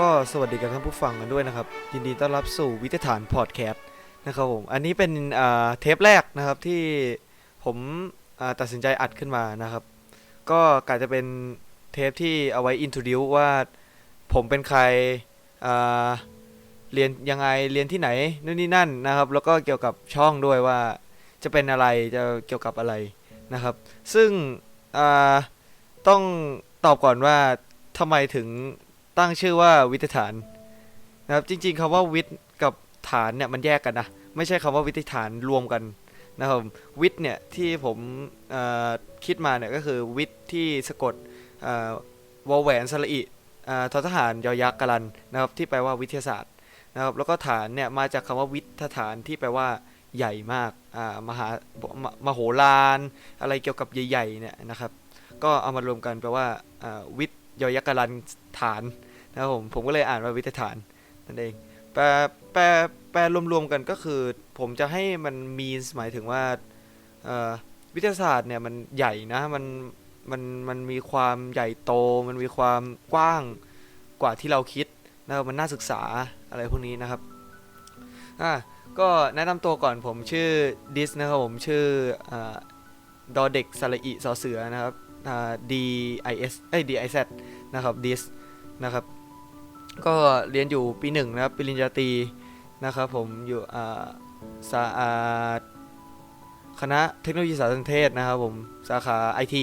ก็สวัสดีกับท่านผู้ฟังกันด้วยนะครับ ยินดีต้อนรับสู่วิทยฐานพอดแคสต์นะครับผม อันนี้เป็นเทปแรกนะครับที่ผมตัดสินใจอัดขึ้นมานะครับ ก็กะจะเป็นเทปที่เอาไว้อิน r o ดิวว่าผมเป็นใครเรียนยังไงเรียนที่ไหนนู่นนี่นั่นนะครับ แล้วก็เกี่ยวกับช่องด้วยว่าจะเป็นอะไรจะเกี่ยวกับอะไรนะครับ ซึ่งต้องตอบก่อนว่าทำไมถึง ตั้งชื่อว่าวิทยฐานนะครับจริง ๆคำว่าวิทย์กับฐานเนี่ยมันแยกกันนะไม่ใช่คำว่าวิทยฐานรวมกันนะครับวิทย์เนี่ยที่ผมคิดมาเนี่ยก็คือวิทย์ที่สะกดวอลแหวนสระอิอทอทหารยอยักษ์กรันนะครับที่แปลว่าวิทยาศาสตร์นะครับแล้วก็ฐานเนี่ยมาจากคำว่าวิทยฐานที่แปลว่าใหญ่มากมหามมโหฬารอะไรเกี่ยวกับใหญ่ๆเนี่ยนะครับก็เอามารวมกันแปลว่าอ่าวิท ยอยักษ์รันฐานนะครับผมผมก็เลยอ่านว่าวิทยฐานนั่นเองแปลแปลแปลรวมๆกันก็คือ ผมจะให้มันมีหมายถึงว่าวิทยาศาสตร์เนี่ยมันใหญ่นะมันมันมันมีความใหญ่โต มันมีความกว้างกว่าที่เราคิดนะครับมันน่าศึกษาอะไรพวกนี้นะครับอะก็แนะนำตัวก่อนผมชื่อดิสนะครับผมชื่ออดอเด็กสระอิสอเสือนะครับ D I S เอ้ย D I Z นะครับดิสนะครับ ก็เรียนอยู่ปีหนึ่งนะครับ ปริญญาตรีนะครับผมอยู่อ่าสาอาคณะเทคโนโลยีสารสนเทศนะครับผม สาขาไอที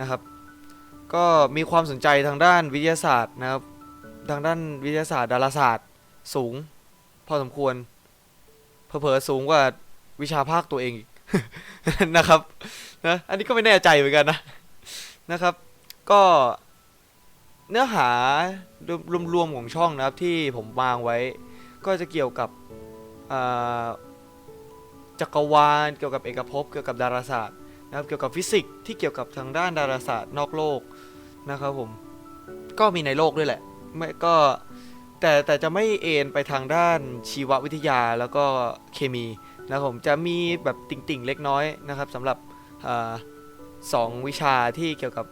นะครับ ก็มีความสนใจทางด้านวิทยาศาสตร์นะครับ ทางด้านวิทยาศาสตร์ดาราศาสตร์สูง พอสมควรเผลอๆสูงกว่าวิชาภาคตัวเองอีกนะครับนะอันนี้ก็ไม่แน่ใจเหมือนกันนะ นะครับ ก็เนื้อหารวมๆของช่องนะครับที่ผมวางไว้ ก็จะเกี่ยวกับจักรวาล เกี่ยวกับเอกภพเกี่ยวกับดาราศาสตร์นะครับเกี่ยวกับฟิสิกส์ที่เกี่ยวกับทางด้านดาราศาสตร์นอกโลกนะครับผมก็มีในโลกด้วยแหละไม่ก็แต่แต่จะไม่เอ็นไปทางด้านชีววิทยาแล้วก็เคมีนะครับผมจะมีแบบติ่งๆเล็กน้อยนะครับสำหรับ สองวิชาที่เกี่ยวกับ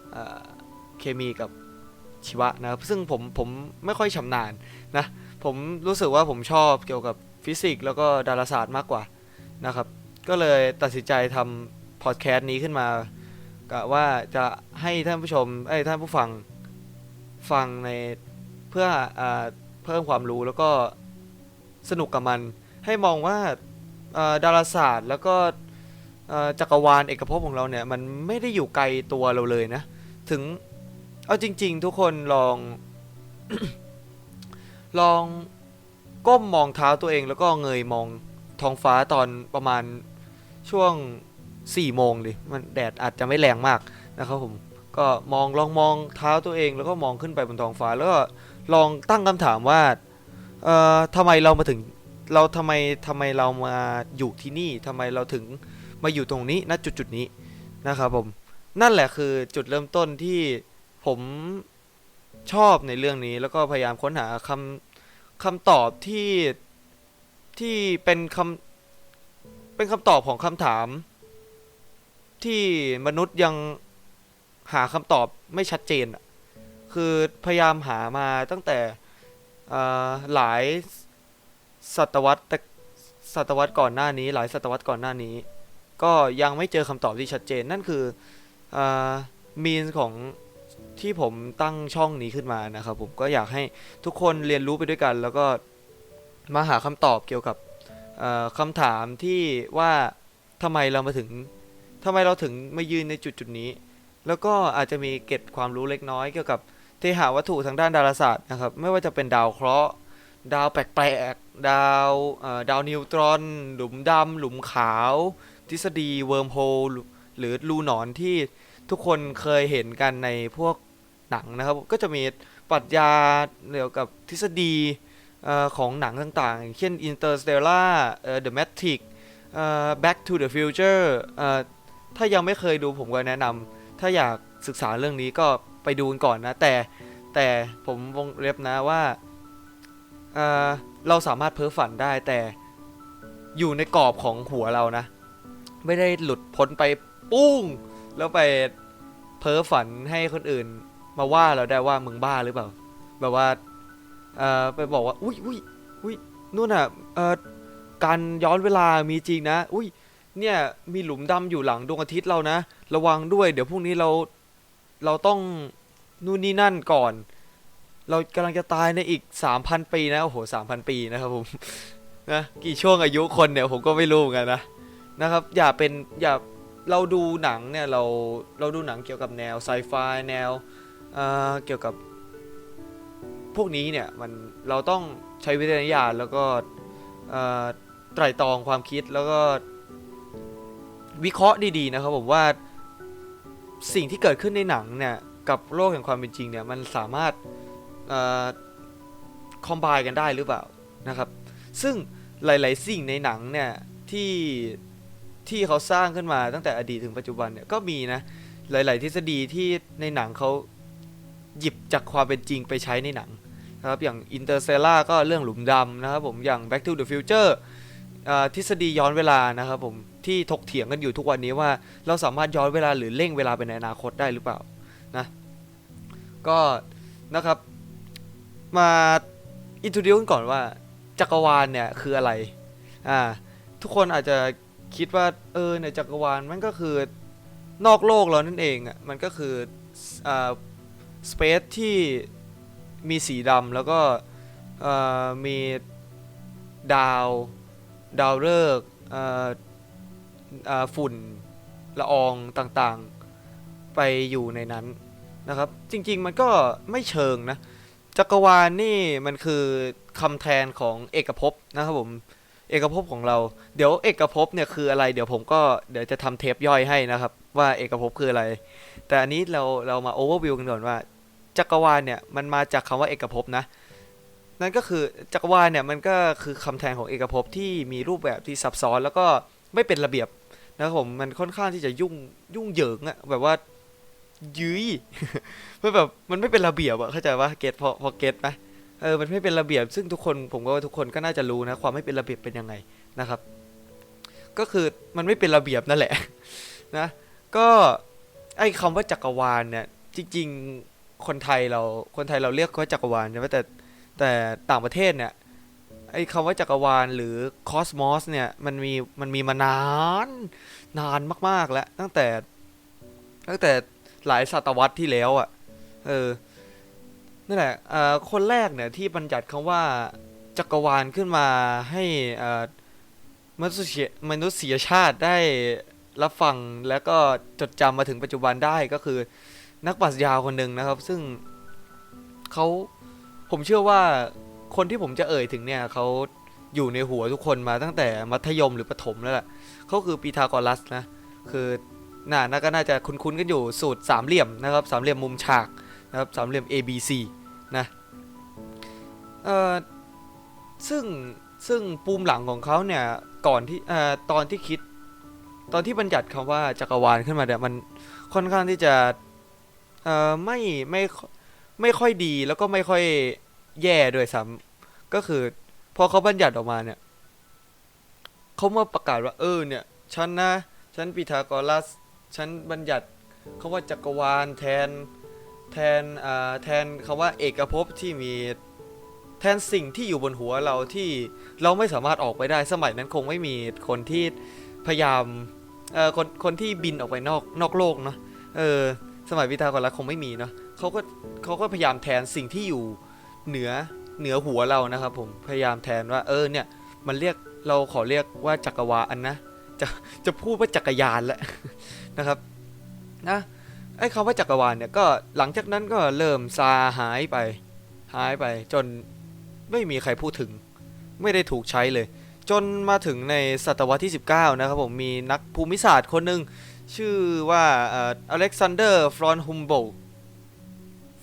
เคมีกับชีวะนะครับซึ่งผมผมไม่ค่อยชำนาญนะผมรู้สึกว่าผมชอบเกี่ยวกับฟิสิกส์แล้วก็ดาราศาสตร์มากกว่านะครับ ก็เลยตัดสินใจทำพอดแคสต์นี้ขึ้นมากะว่าจะให้ท่านผู้ชมเอ้ท่านผู้ฟังฟังในเพื่ออเพิ่มความรู้แล้วก็สนุกกับมัน ให้มองว่าดาราศาสตร์แล้วก็ จักรวาลเอกภพของเราเนี่ยมันไม่ได้อยู่ไกลตัวเราเลยนะ ถึงเอาจริง ๆ ทุกคนลอง ลองก้มมองเท้าตัวเองแล้วก็เงยมองท้องฟ้าตอนประมาณช่วง4โมงดิมันแดดอาจจะไม่แรงมากนะครับผมก็มองลองมองเท้าตัวเองแล้วก็มองขึ้นไปบนท้องฟ้า แล้วก็ลองตั้งคำถามว่าเอ่อทำไมเรามาถึงเราทำไมทำไมเรามาอยู่ที่นี่ทำไมเราถึง มาอยู่ตรงนี้ณจุดจุดนี้นะครับผมนั่นแหละคือจุดเริ่มต้นที่ผมชอบในเรื่องนี้ แล้วก็พยายามค้นหาคำคำตอบที่ที่เป็นคำเป็นคำตอบของคำถาม ที่มนุษย์ยังหาคำตอบไม่ชัดเจนอะคือพยายามหามาตั้งแต่หลายศตวรรษแต่ศตวรรษก่อนหน้านี้ หลายศตวรรษก่อนหน้านี้ ก็ยังไม่เจอคำตอบที่ชัดเจนนั่นคือมีนของที่ผมตั้งช่องนี้ขึ้นมานะครับผมก็อยากให้ทุกคนเรียนรู้ไปด้วยกัน แล้วก็มาหาคำตอบเกี่ยวกับคำถามที่ว่าทำไมเรามาถึงทำไมเราถึงมายืนในจุดจุดนี้ แล้วก็อาจจะมีเกร็ดความรู้เล็กน้อยเกี่ยวกับเทหาวัตถุทางด้านดาราศาสตร์นะครับไม่ว่าจะเป็นดาวเคราะห์ ดาวแปลกๆดาวดาวนิวตรอน หลุมดำหลุมขาว ทฤษฎีเวิร์มโฮลหรือรูหนอนที่ทุกคนเคยเห็นกันในพวกหนังนะครับ ก็จะมีปรัชญาเกี่ยวกับทฤษฎีของหนังต่างๆ เช่น Interstellar เอ่อ The Matrix Back to the Future เอ่อถ้ายังไม่เคยดูผมก็แนะนำถ้าอยากศึกษาเรื่องนี้ก็ไปดูกันก่อนนะ แต่แต่ผมวงเล็บนะว่าเเราสามารถเพ้อฝันได้แต่อยู่ในกรอบของหัวเรานะ ไม่ได้หลุดพ้นไปปุ้ง แล้วไปเพ้อฝันให้คนอื่น มาว่าเราได้ว่ามึงบ้าหรือเปล่า แบบว่าเอ่อไปบอกว่า อุ้ยอุ้ยอุ้ยนู่นน่ะเอ่อการย้อนเวลามีจริงนะ อุ้ย เนี่ยมีหลุมดำอยู่หลังดวงอาทิตย์เรานะ ระวังด้วย เดี๋ยวพรุ่งนี้เราเราต้องนู่นนี่นั่นก่อน เรากำลังจะตายในอีก3,000ปีนะ โอ้โห3,000ปีนะครับผม นะ กี่ช่วงอายุคนเนี่ยผมก็ไม่รู้เหมือนกันนะ นะครับ อย่าเป็นอย่าเราดูหนังเนี่ยเราเราดูหนังเกี่ยวกับแนวไซไฟแนวเอ่อเกี่ยวกับพวกนี้เนี่ยมันเราต้องใช้วิจารณญาณแล้วก็ไตร่ตรองความคิดแล้วก็วิเคราะห์ดีๆนะครับผมว่าสิ่งที่เกิดขึ้นในหนังเนี่ยกับโลกแห่งความเป็นจริงเนี่ยมันสามารถคอมไบกันได้หรือเปล่านะครับ ซึ่งหลาย ๆ สิ่งในหนังเนี่ยที่ ที่เขาสร้างขึ้นมาตั้งแต่อดีตถึงปัจจุบันเนี่ยก็มีนะ หลาย ๆ ทฤษฎีที่ในหนังเขาหยิบจากความเป็นจริงไปใช้ในหนังนะครับอย่าง Interstellar ก็เรื่องหลุมดำนะครับผมอย่าง Back to the Future อ่าทฤษฎีย้อนเวลานะครับผมที่ถกเถียงกันอยู่ทุกวันนี้ว่าเราสามารถย้อนเวลาหรือเร่งเวลาไปในอนาคตได้หรือเปล่านะก็นะครับมาอิน o d ดิวก่อนว่าจักรวาลเนี่ยคืออะไรอ่าทุกคนอาจจะ คิดว่าเออในจักรวาลมันก็คือนอกโลกเรานั่นเองอะมันก็คืออ่าสเปซที่มีสีดำแล้วก็เอ่อมีดาวดาวฤกษ์อ่ออ่าฝุ่นละอองต่างๆไปอยู่ในนั้นนะครับ จริงๆมันก็ไม่เชิงนะ จักรวาลนี่มันคือคำแทนของเอกภพนะครับผม เอกภพของเรา เดี๋ยวเอกภพเนี่ยคืออะไร เดี๋ยวผมก็เดี๋ยวจะทำเทปย่อยให้นะครับ ว่าเอกภพคืออะไร แต่อันนี้เราเรามาโอเวอร์วิวกันก่อนว่า จักรวาลเนี่ยมันมาจากคำว่าเอกภพนะ นั่นก็คือจักรวาลเนี่ยมันก็คือคำแทนของเอกภพที่มีรูปแบบที่ซับซ้อนแล้วก็ไม่เป็นระเบียบนะครับผมมันค่อนข้างที่จะยุ่งยุ่งเหยิงอะแบบว่ายื้ยมันแบบมันไม่เป็นระเบียบอะเข้าใจปะเกตพอพอเกตไหม เออมันไม่เป็นระเบียบ ซึ่งทุกคนผมก็ว่าทุกคนก็น่าจะรู้นะความไม่เป็นระเบียบเป็นยังไงนะครับ ก็คือมันไม่เป็นระเบียบนั่นแหละนะก็ไอ้คำว่าจักรวาลเนี่ยจริง ๆคนไทยเราคนไทยเราเรียกว่าจักรวาลใช่ไหมแต่แต่ต่างประเทศเนี่ยไอ้คำว่าจักรวาลหรือคอสมอสเนี่ยมันมีมันมีมานานนานมากๆแล้วตั้งแต่ตั้งแต่หลายศตวรรษที่แล้วอะ่ะเออ นั่นแหละเอ่อคนแรกเนี่ยที่บัญญัติคำว่าจักรวาลขึ้นมาให้เอ่อมนุษยมนุษยชาติได้รับฟังแล้วก็จดจำมาถึงปัจจุบันได้ก็คือนักปรัชญาคนหนึ่งนะครับ ซึ่งเขาผมเชื่อว่าคนที่ผมจะเอ่ยถึงเนี่ยเขาอยู่ในหัวทุกคนมาตั้งแต่มัธยมหรือประถมแล้วแหละเขาคือปีทากรัสนะคือน่าน่าก็น่าจะคุ้นๆกันอยู่สูตรสามเหลี่ยมนะครับสามเหลี่ยมมุมฉาก นะครับสามเหลี่ยม A B C นะเอ่อซึ่งซึ่งปูมหลังของเขาเนี่ยก่อนที่เอ่อตอนที่คิด ตอนที่บัญญัติคำว่าจักรวาลขึ้นมาเนี่ยมันค่อนข้างที่จะเอ่อไม่ไม่ไม่ค่อยดีแล้วก็ไม่ค่อยแย่ด้วยซ้ำก็คือพอเขาบัญญัติออกมาเนี่ยเขามาประกาศว่าเออเนี่ยฉันนะฉันปีทากรัสฉันบัญญัติคำว่าจักรวาลแทน แทนแทนคำว่าเอกภพที่มีแทนสิ่งที่อยู่บนหัวเราที่เราไม่สามารถออกไปได้สมัยนั้นคงไม่มีคนที่พยายามเออคนคนที่บินออกไปนอกนอกโลกเนาะเออสมัยวิทากรคงไม่มีเนาะเขาก็เขาก็พยายามแทนสิ่งที่อยู่เหนือเหนือหัวเรานะครับผมพยายามแทนว่าเออเนี่ยมันเรียกเราขอเรียกว่าจักรวาลนะจะจะพูดว่าจักรยานแล้วนะครับนะ ไอ้คำว่าจักรวาลเนี่ยก็หลังจากนั้นก็เริ่มซาหายไป หายไป จนไม่มีใครพูดถึง ไม่ได้ถูกใช้เลย จนมาถึงในศตวรรษที่ 19 นะครับผมมีนักภูมิศาสตร์คนหนึ่งชื่อว่าอเล็กซานเดอร์ฟรอนฮุมโบ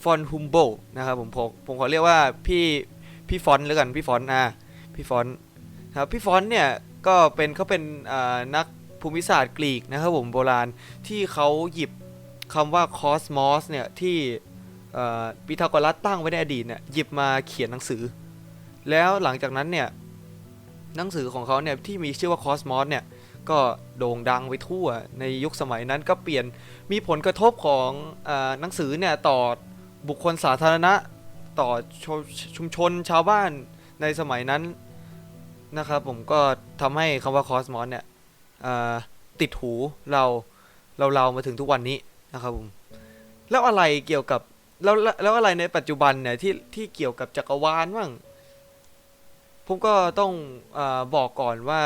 ฟอนฮุมโบนะครับผมผมผมขอเรียกว่าพี่พี่ฟอนแล้วกันพี่ฟอนอะพี่ฟอนครับพี่ฟอนเนี่ยก็เป็นเขาเป็นนักภูมิศาสตร์กรีกนะครับผมโบราณที่เขาหยิบ คำว่าคอสมอสเนี่ย ที่ปีทาโกรัสตั้งไว้ในอดีตเนี่ยหยิบมาเขียนหนังสือ แล้วหลังจากนั้นเนี่ยหนังสือของเขาเนี่ยที่มีชื่อว่าคอสมอสเนี่ยก็โด่งดังไปทั่วในยุคสมัยนั้นก็เปลี่ยนมีผลกระทบของอหนังสือเนี่ยต่อบุคคลสาธารณะต่อชชุมชนชาวบ้านในสมัยนั้นนะครับผมก็ทำให้คำว่าคอสมอสเนี่ยติดหูเราเราเรามาถึงทุกวันนี้ นะครับผมแล้วอะไรเกี่ยวกับแล้วแล้วอะไรในปัจจุบันเนี่ยที่ที่เกี่ยวกับจักรวาลบ้างผมก็ต้องอบอกก่อนว่า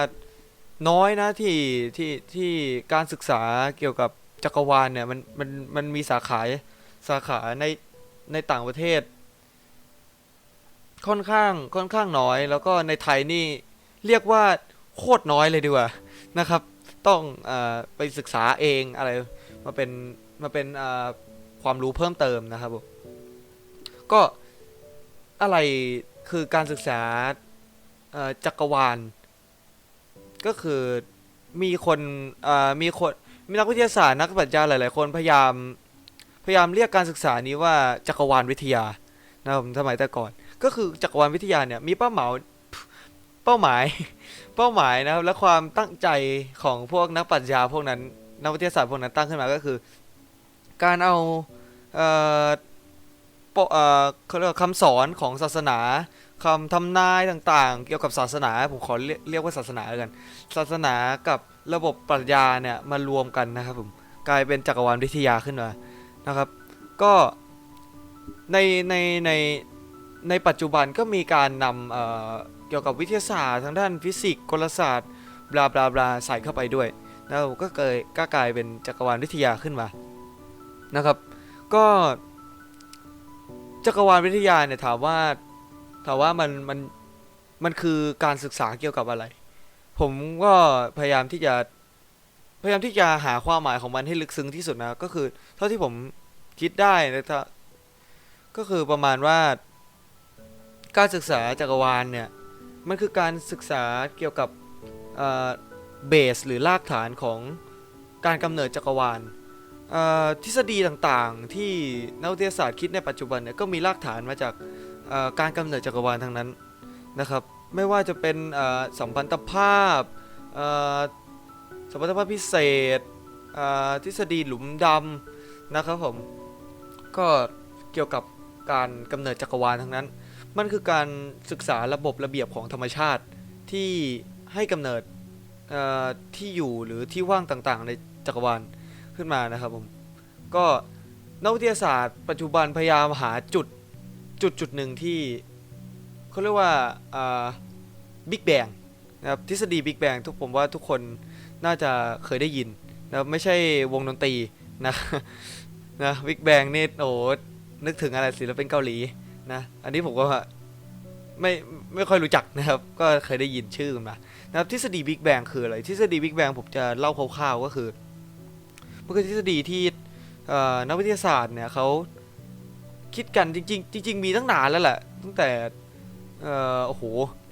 น้อยนะที่ที่ที่การศึกษาเกี่ยวกับจักรวาลเนี่ยมันมันมันมีสาขาสาขาในในต่างประเทศ ค่อนข้างค่อนข้างน้อย แล้วก็ในไทยนี่เรียกว่าโคตรน้อยเลยดีกว่านะครับ ต้องอไปศึกษาเองอะไรมาเป็น มาเป็นความรู้เพิ่มเติมนะครับผมก็อะไรคือการศึกษาจักรวาล ก็คือมีคนมีคนมีนักวิทยาศาสตร์นักปรัชญาหลาย ๆ คนพยายามพยายามเรียกการศึกษานี้ว่าจักรวาลวิทยานะครับผมสมัยแต่ก่อน ก็คือจักรวาลวิทยาเนี่ยมีเป้าหมายเป้าหมายเป้าหมายนะครับและความตั้งใจของพวกนักปรัชญาพวกนั้นนักวิทยาศาสตร์พวกนั้นตั้งขึ้นมาก็คือ การเอาเอ่อเอ่อเขาเรียกคำสอนของศาสนาคำทำนายต่างๆ เกี่ยวกับศาสนาผมขอเรียกเรียกว่าศาสนาแล้วกัน ศาสนากับระบบปรัชญาเนี่ยมารวมกันนะครับผมกลายเป็นจักรวาลวิทยาขึ้นมานะครับ ก็ในในในในปัจจุบันก็มีการนำเออเกี่ยวกับวิทยาศาสตร์ทางด้านฟิสิกส์กลศาสตร์บลาบลาบลาใส่เข้าไปด้วยนะครับก็เกิดก็กลายเป็นจักรวาลวิทยาขึ้นมา นะครับ ก็จักรวาลวิทยาเนี่ยถามว่าถามว่ามันมันมันคือการศึกษาเกี่ยวกับอะไร ผมก็พยายามที่จะพยายามที่จะหาความหมายของมันให้ลึกซึ้งที่สุดนะ ก็คือ เท่าที่ผมคิดได้นะถ้าก็คือประมาณว่า การศึกษาจักรวาลเนี่ย มันคือการศึกษาเกี่ยวกับเบสหรือรากฐานของการกำเนิดจักรวาล ทฤษฎีต่างๆ ที่นักวิทยาศาสตร์คิดในปัจจุบันเนี่ยก็มีรากฐานมาจากการกำเนิดจักรวาลทั้งนั้นนะครับ ไม่ว่าจะเป็นสัมพันธภาพสัมพันธภาพพิเศษทฤษฎีหลุมดำนะครับผมก็เกี่ยวกับการกำเนิดจักรวาลทั้งนั้น มันคือการศึกษาระบบระเบียบของธรรมชาติที่ให้กำเนิดที่อยู่หรือที่ว่างต่างๆ ในจักรวาล ขึ้นมานะครับผมก็นักวิทยาศาสตร์ปัจจุบันพยายามหาจุดจุดจุดหนึ่งที่เขาเรียกว่าบิ๊กแบงนะครับทฤษฎีบิ๊กแบงทุกผมว่าทุกคนน่าจะเคยได้ยินนะไม่ใช่วงดนตรีนะนะบิ๊กแบงนี่โอ้นึกถึงอะไรศิลปินเกาหลีนะอันนี้ผมก็ไม่ไม่ค่อยรู้จักนะครับ ก็เคยได้ยินชื่อมานะครับทฤษฎีบิ๊กแบงคืออะไร ทฤษฎีบิ๊กแบงผมจะเล่าคร่าวๆก็คือ มันคือทฤษฎีที่นักวิทยาศาสตร์เนี่ยเขาคิดกันจริงๆจริงๆมีตั้งนานแล้วแหละตั้งแต่อ่อโอ้โห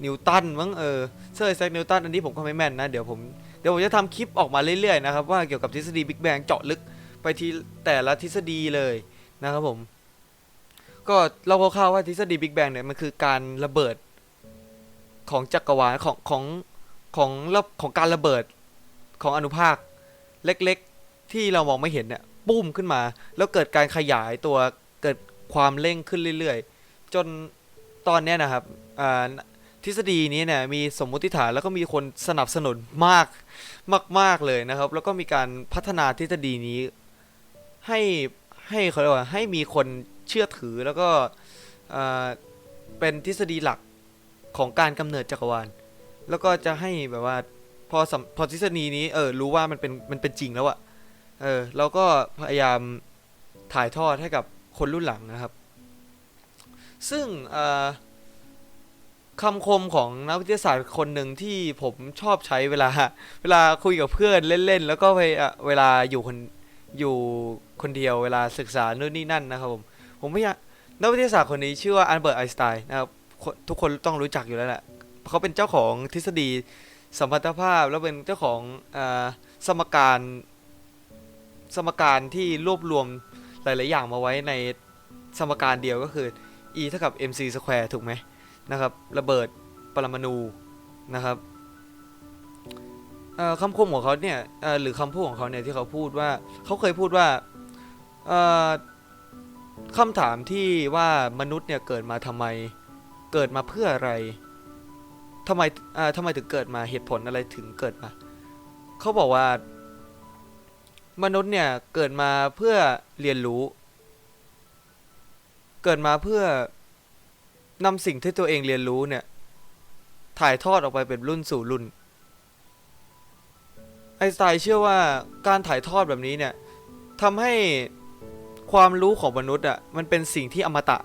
นิวตันมั้งเออเซอร์ไอแซคนิวตันอันนี้ผมก็ไม่แม่นนะ เดี๋ยวผมเดี๋ยวผมจะทำคลิปออกมาเรื่อยๆนะครับ ว่าเกี่ยวกับทฤษฎีบิ๊กแบงเจาะลึกไปที่แต่ละทฤษฎีเลยนะครับผม ก็เราคร่าวๆว่าทฤษฎีบิ๊กแบงเนี่ยมันคือการระเบิดของจักรวาลของของของระของการระเบิดของอนุภาคเล็กๆ ที่เรามองไม่เห็นเนี่ยปุ้มขึ้นมา แล้วเกิดการขยายตัวเกิดความเร่งขึ้นเรื่อยๆ จนตอนเนี้ยนะครับทฤษฎีนี้เนี่ยมีสมมุติฐานแล้วก็มีคนสนับสนุนมากมาก ๆเลยนะครับ แล้วก็มีการพัฒนาทฤษฎีนี้ ให้ให้เขาเรียกว่าให้มีคนเชื่อถือแล้วก็เป็นทฤษฎีหลักของการกำเนิดจักรวาล แล้วก็จะให้แบบว่าพอพอทฤษฎีนี้เออรู้ว่ามันเป็นมันเป็นจริงแล้วอะ เออเราก็พยายามถ่ายทอดให้กับคนรุ่นหลังนะครับ ซึ่งคำคมของนักวิทยาศาสตร์คนหนึ่งที่ผมชอบใช้เวลา เวลาคุยกับเพื่อนเล่นๆ แล้วก็เวลาเวลาอยู่คนอยู่คนเดียวเวลาศึกษานู่นนี่นั่นนะครับผม ผมพยายามนักวิทยาศาสตร์คนนี้ชื่อว่าอันเบิร์ตไอน์สไตน์นะครับทุกคนต้องรู้จักอยู่แล้วแหละเขาเป็นเจ้าของทฤษฎีสัมพัทธภาพแล้วเป็นเจ้าของอสมการ สมการที่รวบรวมหลาย ๆ อย่างมาไว้ในสมการเดียวก็คือ e เท่ากับ mc square ถูกไหมนะครับระเบิดปรมาณูนะครับคำคมของเขาเนี่ยหรือคำพูดของเขาเนี่ยที่เขาพูดว่าเขาเคยพูดว่าคำถามที่ว่ามนุษย์เนี่ยเกิดมาทำไมเกิดมาเพื่ออะไรทำไมทำไมถึงเกิดมาเหตุผลอะไรถึงเกิดมาเขาบอกว่า มนุษย์เนี่ยเกิดมาเพื่อเรียนรู้ เกิดมาเพื่อนำสิ่งที่ตัวเองเรียนรู้เนี่ย ถ่ายทอดออกไปเป็นรุ่นสู่รุ่น ไอสไตน์เชื่อว่าการถ่ายทอดแบบนี้เนี่ยทำให้ความรู้ของมนุษย์อะมันเป็นสิ่งที่อมตะ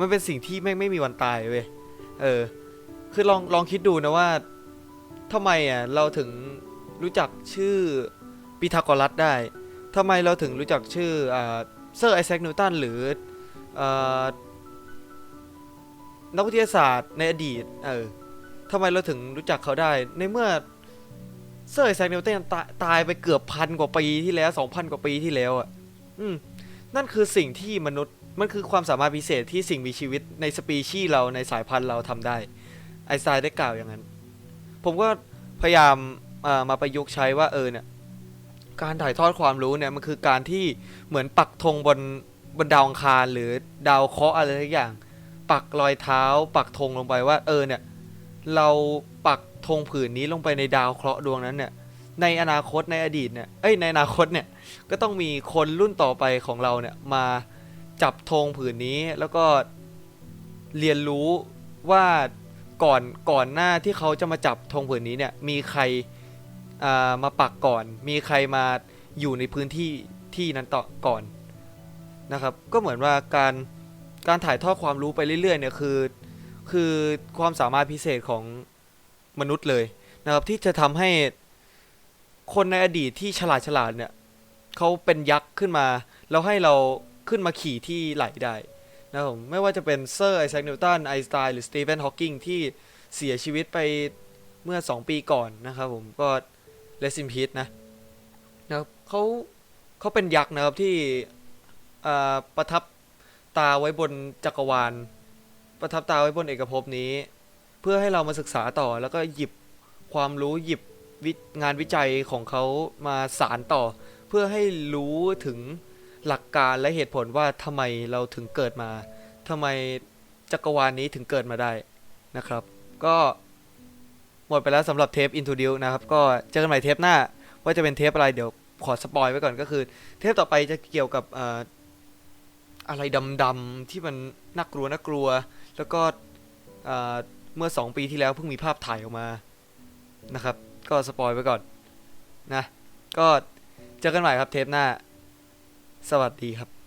มันเป็นสิ่งที่ไม่ไม่มีวันตายเว้ยเออ คือลองลองคิดดูนะว่าทำไมอะเราถึงรู้จักชื่อ ปีทาโกรัสได้ทำไมเราถึงรู้จักชื่ออ่าเซอร์ไอแซคนิวตันหรืออ่านักวิทยาศาสตร์ในอดีต เออทำไมเราถึงรู้จักเขาได้ ในเมื่อเซอร์ไอแซคนิวตันตายไปเกือบพันกว่าปีที่แล้วสองพันกว่าปีที่แล้วอะ อืม นั่นคือสิ่งที่มนุษย์ มันคือความสามารถพิเศษที่สิ่งมีชีวิตในสปีชีส์เราในสายพันธุ์เราทำได้ ไอน์สไตน์ได้กล่าวอย่างนั้น ผมก็พยายามมาประยุกต์ใช้ว่าเออเนี่ย การถ่ายทอดความรู้เนี่ยมันคือการที่เหมือนปักธงบนบนดาวอังคารหรือดาวเคราะห์อะไรทุกอย่าง ปักรอยเท้า ปักธงลงไปว่า เออเนี่ย เราปักธงผืนนี้ลงไปในดาวเคราะห์ดวงนั้นเนี่ย ในอนาคตในอดีตเนี่ยเอ้ยในอนาคตเนี่ยก็ต้องมีคนรุ่นต่อไปของเราเนี่ยมาจับธงผืนนี้แล้วก็เรียนรู้ว่าก่อนก่อนหน้าที่เขาจะมาจับธงผืนนี้เนี่ยมีใคร มาปักก่อน มีใครมาอยู่ในพื้นที่ที่นั้นต่อก่อนนะครับ ก็เหมือนว่าการการถ่ายทอดความรู้ไปเรื่อยๆเนี่ยคือคือความสามารถพิเศษของมนุษย์เลยนะครับที่จะทำให้คนในอดีตที่ฉลาดฉลาดเนี่ยเขาเป็นยักษ์ขึ้นมา แล้วให้เราขึ้นมาขี่ที่ไหลได้นะครับผมไม่ว่าจะเป็นเซอร์ไอแซคนิวตันไอน์สไตน์หรือสตีเฟนฮอว์กิงที่เสียชีวิตไปเมื่อ 2 ปีก่อนนะครับผมก็ เลซิมพีทนะนะครับเขาเขาเป็นยักษ์นะครับที่ประทับตาไว้บนจักรวาล ประทับตาไว้บนเอกภพนี้ เพื่อให้เรามาศึกษาต่อแล้วก็หยิบความรู้หยิบงานวิจัยของเขามาสารต่อ เพื่อให้รู้ถึงหลักการและเหตุผลว่าทำไมเราถึงเกิดมาทำไมจักรวาลนี้ถึงเกิดมาได้นะครับ ก็ หมดไปแล้วสำหรับเทป Introduce นะครับ ก็เจอกันใหม่เทปหน้า ว่าจะเป็นเทปอะไรเดี๋ยวขอสปอยไว้ก่อนก็คือ เทปต่อไปจะเกี่ยวกับออะไรดำๆที่มันน่ากลัวน่ากลัว แล้วก็เอ่อเมื่อ 2 ปีที่แล้วเพิ่งมีภาพถ่ายออกมานะครับ ก็สปอยไว้ก่อนนะ ก็เจอกันใหม่ครับเทปหน้า สวัสดีครับ